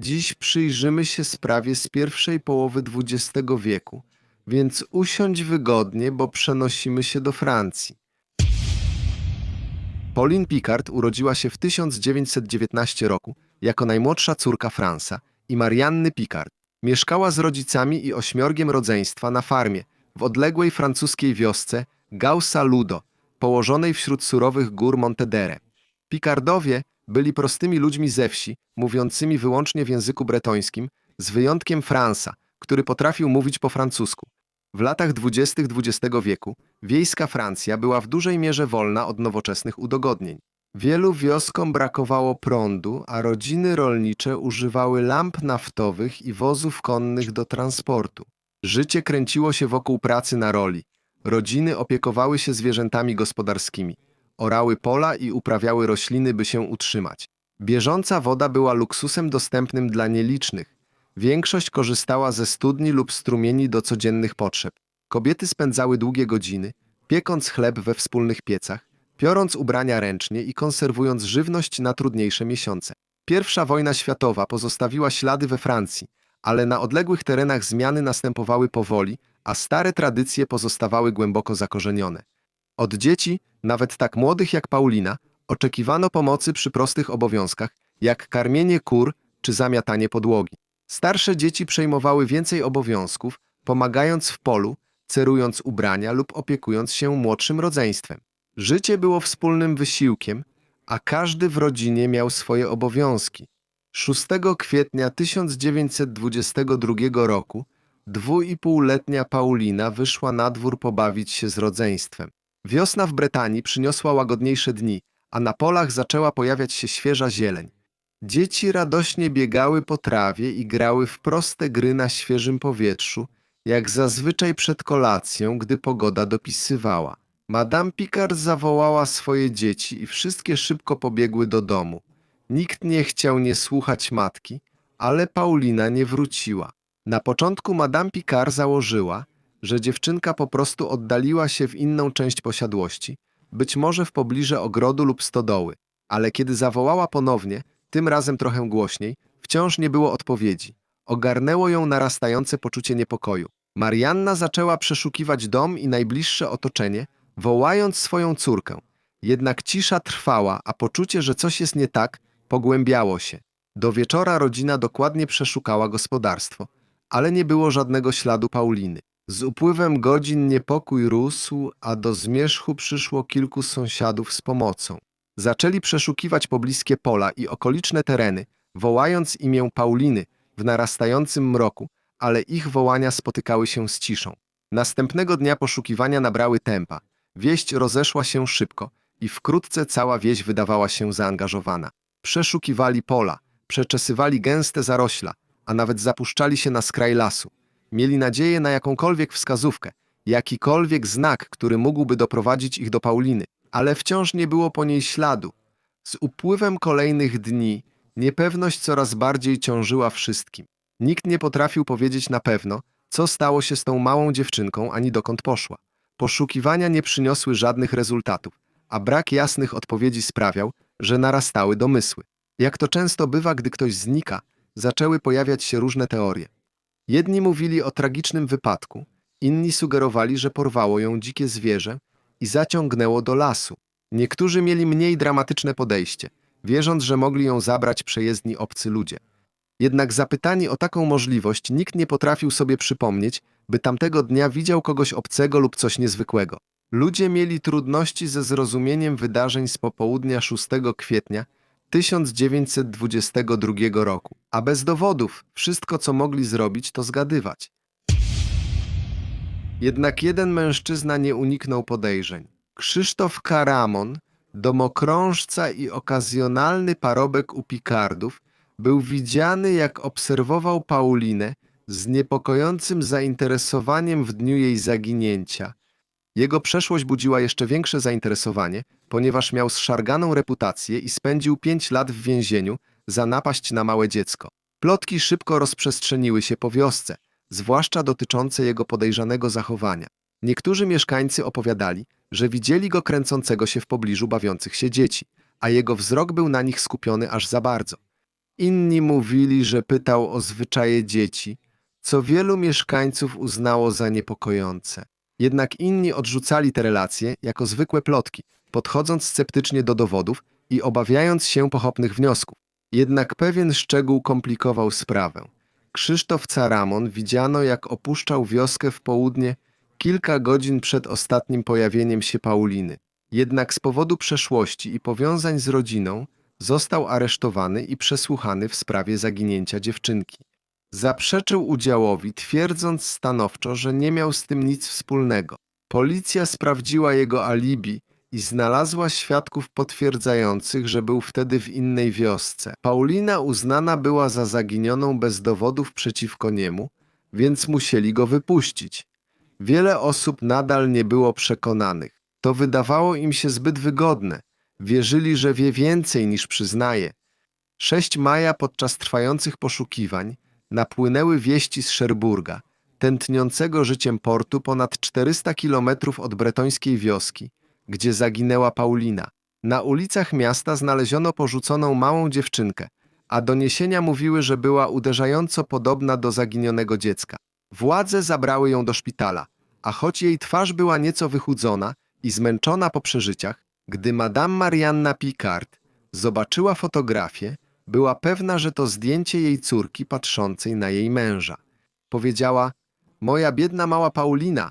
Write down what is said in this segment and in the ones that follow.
Dziś przyjrzymy się sprawie z pierwszej połowy XX wieku, więc usiądź wygodnie, bo przenosimy się do Francji. Pauline Picard urodziła się w 1919 roku jako najmłodsza córka Fransa i Marianny Picard. Mieszkała z rodzicami i ośmiorgiem rodzeństwa na farmie w odległej francuskiej wiosce Gaussa-Ludo, położonej wśród surowych gór Montedere. Picardowie byli prostymi ludźmi ze wsi, mówiącymi wyłącznie w języku bretońskim, z wyjątkiem Fransa, który potrafił mówić po francusku. W latach dwudziestych XX wieku wiejska Francja była w dużej mierze wolna od nowoczesnych udogodnień. Wielu wioskom brakowało prądu, a rodziny rolnicze używały lamp naftowych i wozów konnych do transportu. Życie kręciło się wokół pracy na roli. Rodziny opiekowały się zwierzętami gospodarskimi. Orały pola i uprawiały rośliny, by się utrzymać. Bieżąca woda była luksusem dostępnym dla nielicznych. Większość korzystała ze studni lub strumieni do codziennych potrzeb. Kobiety spędzały długie godziny, piekąc chleb we wspólnych piecach, piorąc ubrania ręcznie i konserwując żywność na trudniejsze miesiące. Pierwsza wojna światowa pozostawiła ślady we Francji, ale na odległych terenach zmiany następowały powoli, a stare tradycje pozostawały głęboko zakorzenione. Od dzieci, nawet tak młodych jak Paulina, oczekiwano pomocy przy prostych obowiązkach, jak karmienie kur czy zamiatanie podłogi. Starsze dzieci przejmowały więcej obowiązków, pomagając w polu, cerując ubrania lub opiekując się młodszym rodzeństwem. Życie było wspólnym wysiłkiem, a każdy w rodzinie miał swoje obowiązki. 6 kwietnia 1922 roku dwuipółletnia Paulina wyszła na dwór pobawić się z rodzeństwem. Wiosna w Bretanii przyniosła łagodniejsze dni, a na polach zaczęła pojawiać się świeża zieleń. Dzieci radośnie biegały po trawie i grały w proste gry na świeżym powietrzu, jak zazwyczaj przed kolacją, gdy pogoda dopisywała. Madame Picard zawołała swoje dzieci i wszystkie szybko pobiegły do domu. Nikt nie chciał nie słuchać matki, ale Paulina nie wróciła. Na początku Madame Picard założyła, że dziewczynka po prostu oddaliła się w inną część posiadłości, być może w pobliże ogrodu lub stodoły, ale kiedy zawołała ponownie, tym razem trochę głośniej, wciąż nie było odpowiedzi. Ogarnęło ją narastające poczucie niepokoju. Marianna zaczęła przeszukiwać dom i najbliższe otoczenie, wołając swoją córkę. Jednak cisza trwała, a poczucie, że coś jest nie tak, pogłębiało się. Do wieczora rodzina dokładnie przeszukała gospodarstwo, ale nie było żadnego śladu Pauliny. Z upływem godzin niepokój rósł, a do zmierzchu przyszło kilku sąsiadów z pomocą. Zaczęli przeszukiwać pobliskie pola i okoliczne tereny, wołając imię Pauliny w narastającym mroku, ale ich wołania spotykały się z ciszą. Następnego dnia poszukiwania nabrały tempa. Wieść rozeszła się szybko i wkrótce cała wieś wydawała się zaangażowana. Przeszukiwali pola, przeczesywali gęste zarośla, a nawet zapuszczali się na skraj lasu. Mieli nadzieję na jakąkolwiek wskazówkę, jakikolwiek znak, który mógłby doprowadzić ich do Pauliny, ale wciąż nie było po niej śladu. Z upływem kolejnych dni niepewność coraz bardziej ciążyła wszystkim. Nikt nie potrafił powiedzieć na pewno, co stało się z tą małą dziewczynką, ani dokąd poszła. Poszukiwania nie przyniosły żadnych rezultatów, a brak jasnych odpowiedzi sprawiał, że narastały domysły. Jak to często bywa, gdy ktoś znika, zaczęły pojawiać się różne teorie. Jedni mówili o tragicznym wypadku, inni sugerowali, że porwało ją dzikie zwierzę i zaciągnęło do lasu. Niektórzy mieli mniej dramatyczne podejście, wierząc, że mogli ją zabrać przejezdni obcy ludzie. Jednak zapytani o taką możliwość, nikt nie potrafił sobie przypomnieć, by tamtego dnia widział kogoś obcego lub coś niezwykłego. Ludzie mieli trudności ze zrozumieniem wydarzeń z popołudnia 6 kwietnia 1922 roku, a bez dowodów wszystko, co mogli zrobić, to zgadywać. Jednak jeden mężczyzna nie uniknął podejrzeń. Krzysztof Karamon, domokrążca i okazjonalny parobek u Picardów, był widziany, jak obserwował Paulinę z niepokojącym zainteresowaniem w dniu jej zaginięcia. Jego przeszłość budziła jeszcze większe zainteresowanie, ponieważ miał zszarganą reputację i spędził pięć lat w więzieniu za napaść na małe dziecko. Plotki szybko rozprzestrzeniły się po wiosce, zwłaszcza dotyczące jego podejrzanego zachowania. Niektórzy mieszkańcy opowiadali, że widzieli go kręcącego się w pobliżu bawiących się dzieci, a jego wzrok był na nich skupiony aż za bardzo. Inni mówili, że pytał o zwyczaje dzieci, co wielu mieszkańców uznało za niepokojące. Jednak inni odrzucali te relacje jako zwykłe plotki, podchodząc sceptycznie do dowodów i obawiając się pochopnych wniosków. Jednak pewien szczegół komplikował sprawę. Krzysztof Caramon widziano, jak opuszczał wioskę w południe kilka godzin przed ostatnim pojawieniem się Pauliny. Jednak z powodu przeszłości i powiązań z rodziną został aresztowany i przesłuchany w sprawie zaginięcia dziewczynki. Zaprzeczył udziałowi, twierdząc stanowczo, że nie miał z tym nic wspólnego. Policja sprawdziła jego alibi i znalazła świadków potwierdzających, że był wtedy w innej wiosce. Paulina uznana była za zaginioną bez dowodów przeciwko niemu, więc musieli go wypuścić. Wiele osób nadal nie było przekonanych. To wydawało im się zbyt wygodne. Wierzyli, że wie więcej niż przyznaje. 6 maja podczas trwających poszukiwań napłynęły wieści z Szerburga, tętniącego życiem portu ponad 400 kilometrów od bretońskiej wioski, gdzie zaginęła Paulina. Na ulicach miasta znaleziono porzuconą małą dziewczynkę, a doniesienia mówiły, że była uderzająco podobna do zaginionego dziecka. Władze zabrały ją do szpitala, a choć jej twarz była nieco wychudzona i zmęczona po przeżyciach, gdy Madame Marianna Picard zobaczyła fotografię, była pewna, że to zdjęcie jej córki patrzącej na jej męża. Powiedziała: Moja biedna mała Paulina,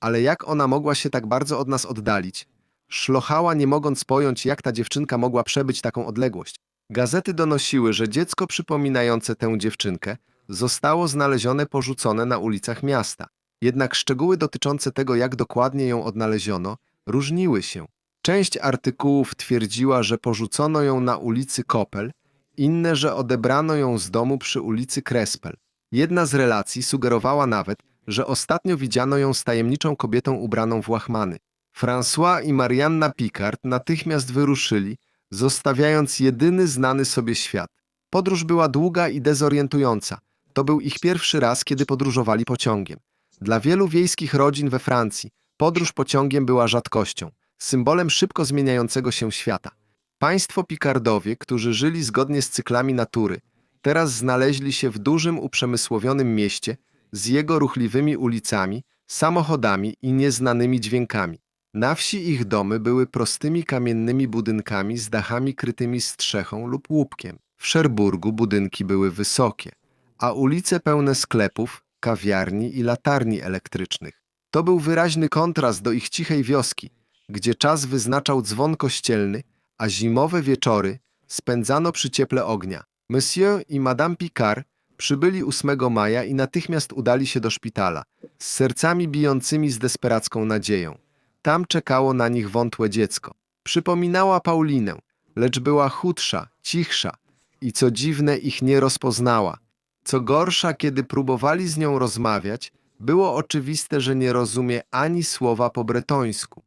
ale jak ona mogła się tak bardzo od nas oddalić? Szlochała, nie mogąc pojąć, jak ta dziewczynka mogła przebyć taką odległość. Gazety donosiły, że dziecko przypominające tę dziewczynkę zostało znalezione porzucone na ulicach miasta. Jednak szczegóły dotyczące tego, jak dokładnie ją odnaleziono, różniły się. Część artykułów twierdziła, że porzucono ją na ulicy Kopel, inne, że odebrano ją z domu przy ulicy Krespel. Jedna z relacji sugerowała nawet, że ostatnio widziano ją z tajemniczą kobietą ubraną w łachmany. François i Marianna Picard natychmiast wyruszyli, zostawiając jedyny znany sobie świat. Podróż była długa i dezorientująca. To był ich pierwszy raz, kiedy podróżowali pociągiem. Dla wielu wiejskich rodzin we Francji podróż pociągiem była rzadkością, symbolem szybko zmieniającego się świata. Państwo Picardowie, którzy żyli zgodnie z cyklami natury, teraz znaleźli się w dużym, uprzemysłowionym mieście z jego ruchliwymi ulicami, samochodami i nieznanymi dźwiękami. Na wsi ich domy były prostymi kamiennymi budynkami z dachami krytymi strzechą lub łupkiem. W Szerburgu budynki były wysokie, a ulice pełne sklepów, kawiarni i latarni elektrycznych. To był wyraźny kontrast do ich cichej wioski, gdzie czas wyznaczał dzwon kościelny, a zimowe wieczory spędzano przy cieple ognia. Monsieur i Madame Picard przybyli 8 maja i natychmiast udali się do szpitala, z sercami bijącymi z desperacką nadzieją. Tam czekało na nich wątłe dziecko. Przypominała Paulinę, lecz była chudsza, cichsza i co dziwne ich nie rozpoznała. Co gorsza, kiedy próbowali z nią rozmawiać, było oczywiste, że nie rozumie ani słowa po bretońsku.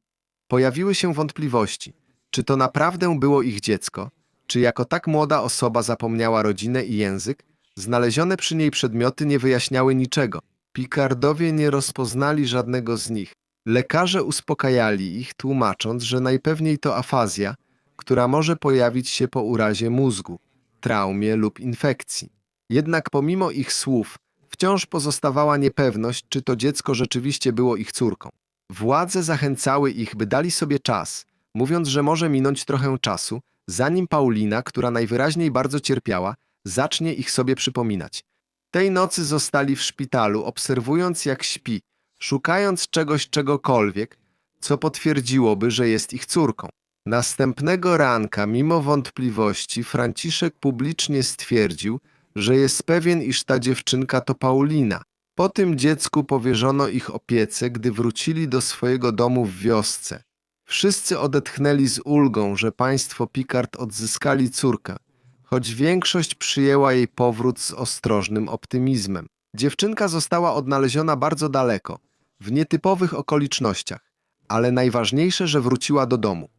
Pojawiły się wątpliwości, czy to naprawdę było ich dziecko, czy jako tak młoda osoba zapomniała rodzinę i język, znalezione przy niej przedmioty nie wyjaśniały niczego. Picardowie nie rozpoznali żadnego z nich. Lekarze uspokajali ich, tłumacząc, że najpewniej to afazja, która może pojawić się po urazie mózgu, traumie lub infekcji. Jednak pomimo ich słów, wciąż pozostawała niepewność, czy to dziecko rzeczywiście było ich córką. Władze zachęcały ich, by dali sobie czas, mówiąc, że może minąć trochę czasu, zanim Paulina, która najwyraźniej bardzo cierpiała, zacznie ich sobie przypominać. Tej nocy zostali w szpitalu, obserwując jak śpi, szukając czegoś czegokolwiek, co potwierdziłoby, że jest ich córką. Następnego ranka, mimo wątpliwości, Franciszek publicznie stwierdził, że jest pewien, iż ta dziewczynka to Paulina. Po tym dziecku powierzono ich opiece, gdy wrócili do swojego domu w wiosce. Wszyscy odetchnęli z ulgą, że państwo Picard odzyskali córkę, choć większość przyjęła jej powrót z ostrożnym optymizmem. Dziewczynka została odnaleziona bardzo daleko, w nietypowych okolicznościach, ale najważniejsze, że wróciła do domu.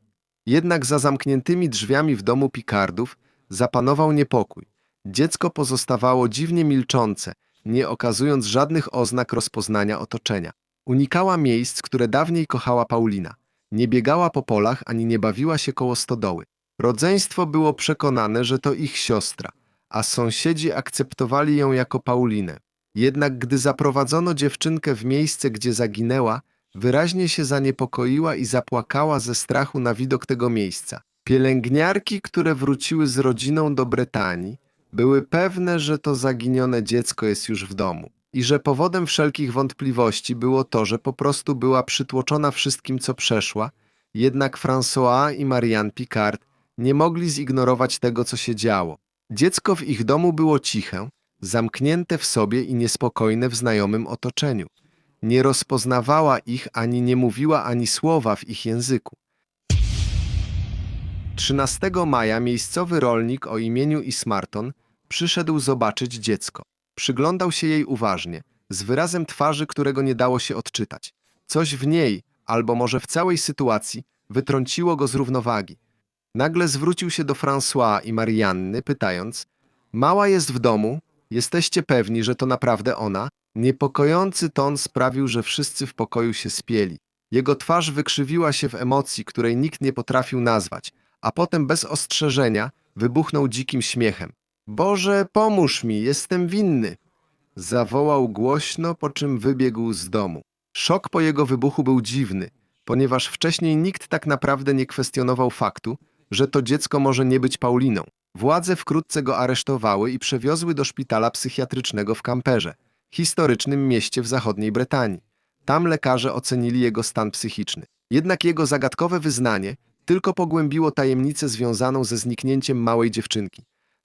Jednak za zamkniętymi drzwiami w domu Picardów zapanował niepokój. Dziecko pozostawało dziwnie milczące, nie okazując żadnych oznak rozpoznania otoczenia. Unikała miejsc, które dawniej kochała Paulina. Nie biegała po polach ani nie bawiła się koło stodoły. Rodzeństwo było przekonane, że to ich siostra, a sąsiedzi akceptowali ją jako Paulinę. Jednak gdy zaprowadzono dziewczynkę w miejsce, gdzie zaginęła, wyraźnie się zaniepokoiła i zapłakała ze strachu na widok tego miejsca. Pielęgniarki, które wróciły z rodziną do Bretanii, były pewne, że to zaginione dziecko jest już w domu i że powodem wszelkich wątpliwości było to, że po prostu była przytłoczona wszystkim, co przeszła, jednak François i Marianne Picard nie mogli zignorować tego, co się działo. Dziecko w ich domu było ciche, zamknięte w sobie i niespokojne w znajomym otoczeniu. Nie rozpoznawała ich ani nie mówiła ani słowa w ich języku. 13 maja miejscowy rolnik o imieniu Ismarton przyszedł zobaczyć dziecko. Przyglądał się jej uważnie, z wyrazem twarzy, którego nie dało się odczytać. Coś w niej, albo może w całej sytuacji, wytrąciło go z równowagi. Nagle zwrócił się do François i Marianny, pytając: Mała jest w domu, jesteście pewni, że to naprawdę ona? Niepokojący ton sprawił, że wszyscy w pokoju się spieli. Jego twarz wykrzywiła się w emocji, której nikt nie potrafił nazwać, a potem bez ostrzeżenia wybuchnął dzikim śmiechem. Boże, pomóż mi, jestem winny! Zawołał głośno, po czym wybiegł z domu. Szok po jego wybuchu był dziwny, ponieważ wcześniej nikt tak naprawdę nie kwestionował faktu, że to dziecko może nie być Pauliną. Władze wkrótce go aresztowały i przewiozły do szpitala psychiatrycznego w Kamperze, historycznym mieście w zachodniej Bretanii. Tam lekarze ocenili jego stan psychiczny. Jednak jego zagadkowe wyznanie tylko pogłębiło tajemnicę związaną ze zniknięciem małej dziewczynki.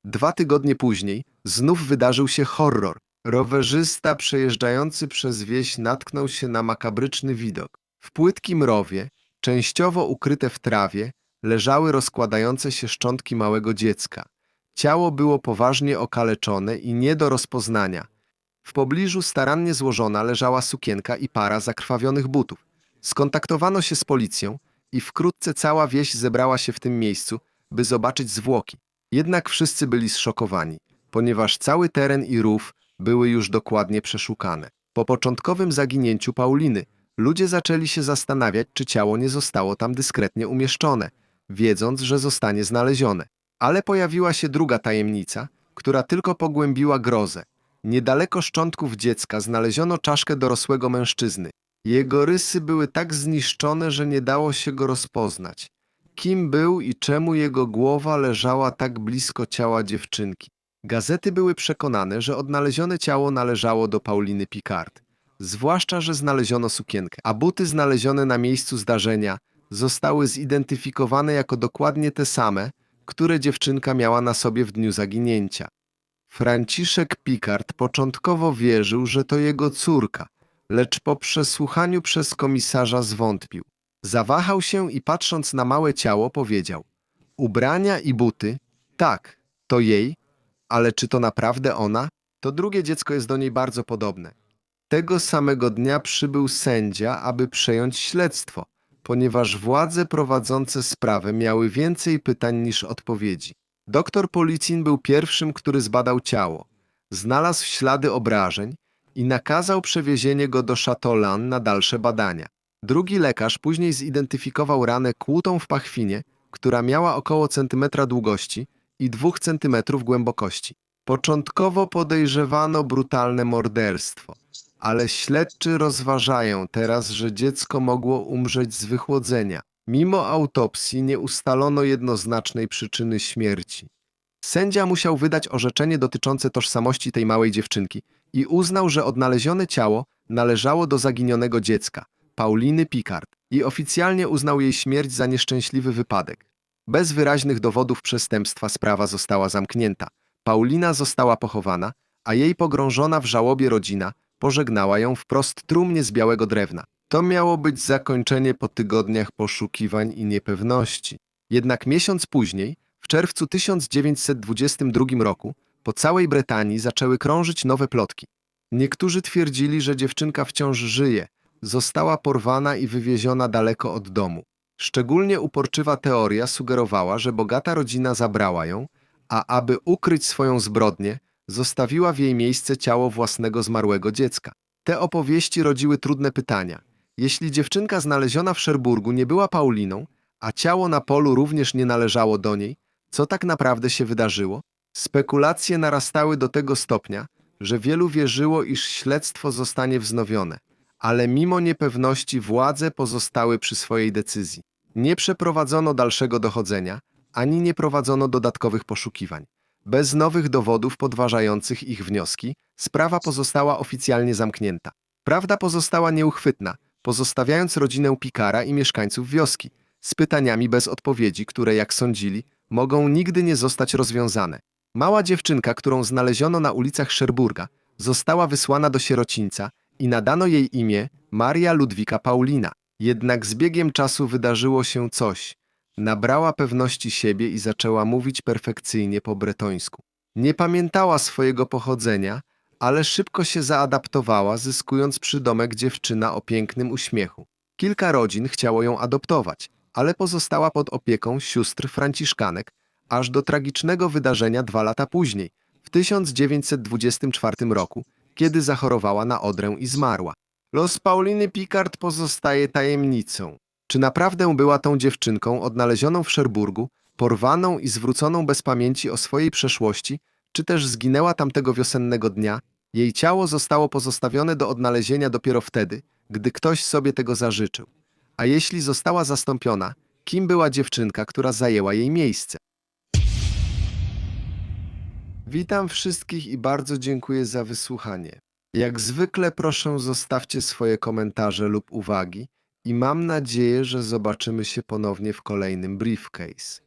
Dwa tygodnie później znów wydarzył się horror. Rowerzysta przejeżdżający przez wieś natknął się na makabryczny widok. W płytkim rowie, częściowo ukryte w trawie, leżały rozkładające się szczątki małego dziecka. Ciało było poważnie okaleczone i nie do rozpoznania. W pobliżu starannie złożona leżała sukienka i para zakrwawionych butów. Skontaktowano się z policją i wkrótce cała wieś zebrała się w tym miejscu, by zobaczyć zwłoki. Jednak wszyscy byli zszokowani, ponieważ cały teren i rów były już dokładnie przeszukane. Po początkowym zaginięciu Pauliny ludzie zaczęli się zastanawiać, czy ciało nie zostało tam dyskretnie umieszczone, wiedząc, że zostanie znalezione. Ale pojawiła się druga tajemnica, która tylko pogłębiła grozę. Niedaleko szczątków dziecka znaleziono czaszkę dorosłego mężczyzny. Jego rysy były tak zniszczone, że nie dało się go rozpoznać. Kim był i czemu jego głowa leżała tak blisko ciała dziewczynki? Gazety były przekonane, że odnalezione ciało należało do Pauliny Picard. Zwłaszcza, że znaleziono sukienkę, a buty znalezione na miejscu zdarzenia zostały zidentyfikowane jako dokładnie te same, które dziewczynka miała na sobie w dniu zaginięcia. Franciszek Picard początkowo wierzył, że to jego córka, lecz po przesłuchaniu przez komisarza zwątpił. Zawahał się i patrząc na małe ciało powiedział: Ubrania i buty, tak, to jej, ale czy to naprawdę ona? To drugie dziecko jest do niej bardzo podobne. Tego samego dnia przybył sędzia, aby przejąć śledztwo, ponieważ władze prowadzące sprawę miały więcej pytań niż odpowiedzi. Doktor Policin był pierwszym, który zbadał ciało. Znalazł ślady obrażeń i nakazał przewiezienie go do Châteaulan na dalsze badania. Drugi lekarz później zidentyfikował ranę kłutą w pachwinie, która miała około centymetra długości i dwóch centymetrów głębokości. Początkowo podejrzewano brutalne morderstwo, ale śledczy rozważają teraz, że dziecko mogło umrzeć z wychłodzenia. Mimo autopsji nie ustalono jednoznacznej przyczyny śmierci. Sędzia musiał wydać orzeczenie dotyczące tożsamości tej małej dziewczynki i uznał, że odnalezione ciało należało do zaginionego dziecka, Pauliny Picard, i oficjalnie uznał jej śmierć za nieszczęśliwy wypadek. Bez wyraźnych dowodów przestępstwa sprawa została zamknięta. Paulina została pochowana, a jej pogrążona w żałobie rodzina pożegnała ją wprost trumnie z białego drewna. To miało być zakończenie po tygodniach poszukiwań i niepewności. Jednak miesiąc później, w czerwcu 1922 roku, po całej Brytanii zaczęły krążyć nowe plotki. Niektórzy twierdzili, że dziewczynka wciąż żyje, została porwana i wywieziona daleko od domu. Szczególnie uporczywa teoria sugerowała, że bogata rodzina zabrała ją, a aby ukryć swoją zbrodnię, zostawiła w jej miejsce ciało własnego zmarłego dziecka. Te opowieści rodziły trudne pytania. Jeśli dziewczynka znaleziona w Szerburgu nie była Pauliną, a ciało na polu również nie należało do niej, co tak naprawdę się wydarzyło? Spekulacje narastały do tego stopnia, że wielu wierzyło, iż śledztwo zostanie wznowione, ale mimo niepewności władze pozostały przy swojej decyzji. Nie przeprowadzono dalszego dochodzenia, ani nie prowadzono dodatkowych poszukiwań. Bez nowych dowodów podważających ich wnioski, sprawa pozostała oficjalnie zamknięta. Prawda pozostała nieuchwytna, pozostawiając rodzinę Pikara i mieszkańców wioski z pytaniami bez odpowiedzi, które, jak sądzili, mogą nigdy nie zostać rozwiązane. Mała dziewczynka, którą znaleziono na ulicach Szerburga, została wysłana do sierocińca i nadano jej imię Maria Ludwika Paulina. Jednak z biegiem czasu wydarzyło się coś. Nabrała pewności siebie i zaczęła mówić perfekcyjnie po bretońsku. Nie pamiętała swojego pochodzenia, ale szybko się zaadaptowała, zyskując przydomek dziewczyna o pięknym uśmiechu. Kilka rodzin chciało ją adoptować, ale pozostała pod opieką sióstr franciszkanek, aż do tragicznego wydarzenia dwa lata później, w 1924 roku, kiedy zachorowała na odrę i zmarła. Los Pauliny Picard pozostaje tajemnicą. Czy naprawdę była tą dziewczynką odnalezioną w Szerburgu, porwaną i zwróconą bez pamięci o swojej przeszłości, czy też zginęła tamtego wiosennego dnia? Jej ciało zostało pozostawione do odnalezienia dopiero wtedy, gdy ktoś sobie tego zażyczył. A jeśli została zastąpiona, kim była dziewczynka, która zajęła jej miejsce? Witam wszystkich i bardzo dziękuję za wysłuchanie. Jak zwykle proszę zostawcie swoje komentarze lub uwagi i mam nadzieję, że zobaczymy się ponownie w kolejnym briefcase.